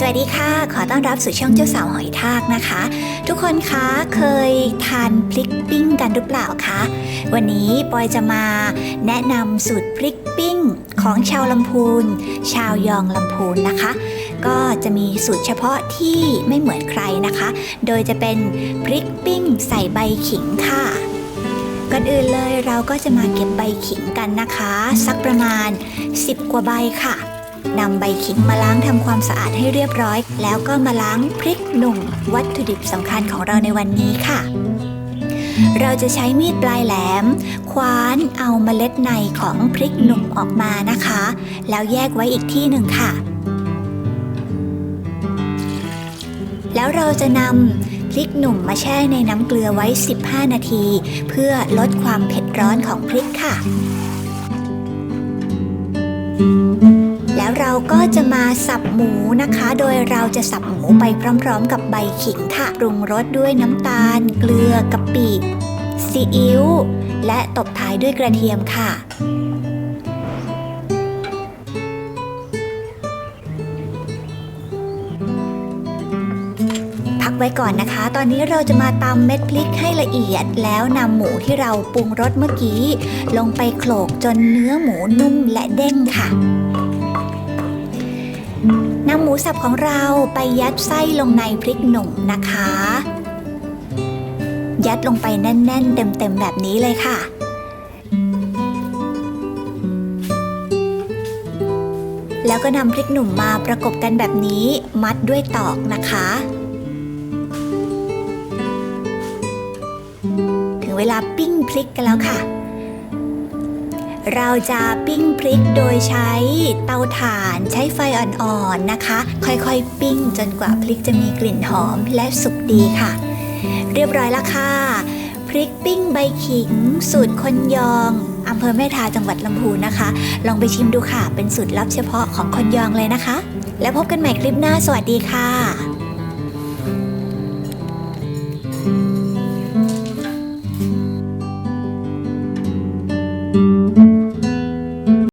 สวัสดีค่ะ ขอต้อนรับสู่ช่องเจ้าสาวหอยทากนะคะ ทุกคนคะเคยทานพริกปิ้งกันหรือเปล่าคะ วันนี้ปอยจะมาแนะนำสูตรพริกปิ้งของชาวลำพูน ชาวยองลำพูนนะคะ ก็จะมีสูตรเฉพาะที่ไม่เหมือนใครนะคะ โดยจะเป็นพริกปิ้งใส่ใบขิงค่ะก่อนอื่นเลยเราก็จะมาเก็บใบขิงกันนะคะ สักประมาณ 10 กว่าใบค่ะ นำใบขิงมาล้างทำความสะอาดให้เรียบร้อย แล้วก็มาล้างพริกหนุ่ม วัตถุดิบสำคัญของเราในวันนี้ค่ะ เราจะใช้มีดปลายแหลม คว้านเอาเมล็ดในของพริกหนุ่มออกมานะคะ แล้วแยกไว้อีกที่หนึ่งค่ะ แล้วเราจะนำพริกหนุ่มมาแช่ในน้ำเกลือไว้ 15 นาที เพื่อลดความเผ็ดร้อนของพริกค่ะแล้ว เราก็จะมาสับหมูนะคะ โดยเราจะสับหมูไปพร้อมๆ กับใบขิงค่ะ ปรุงรสด้วยน้ำตาล เกลือกะปิซีอิ๊วและตบท้ายด้วยกระเทียมค่ะพักไว้ก่อนนะคะ ตอนนี้เราจะมาตำเม็ดพริกให้ละเอียด แล้วนำหมูที่เราปรุงรสเมื่อกี้ ลงไปโขลกจนเนื้อหมูนุ่มและเด้งค่ะ หมูสับของเราไปยัดไส้ลงในพริกหนุ่มนะคะ ยัดลงไปแน่น ๆ เต็ม ๆ แบบนี้เลยค่ะ แล้วก็นำพริกหนุ่มมาประกบกันแบบนี้มัดด้วยตอกนะคะ ถึงเวลาปิ้งพริกกันแล้วค่ะ เราจะปิ้งพริกโดยใช้เตาถ่านใช้ไฟอ่อนๆนะคะ ค่อยๆ ปิ้งจนกว่าพริกจะมีกลิ่นหอมและสุกดีค่ะ เรียบร้อยแล้วค่ะ พริกปิ้งใบขิง สูตรคนยองอำเภอแม่ทาจังหวัดลำพูนนะคะ ลองไปชิมดูค่ะ เป็นสูตรลับเฉพาะของคนยองเลยนะคะ แล้วพบกันใหม่คลิปหน้าสวัสดีค่ะ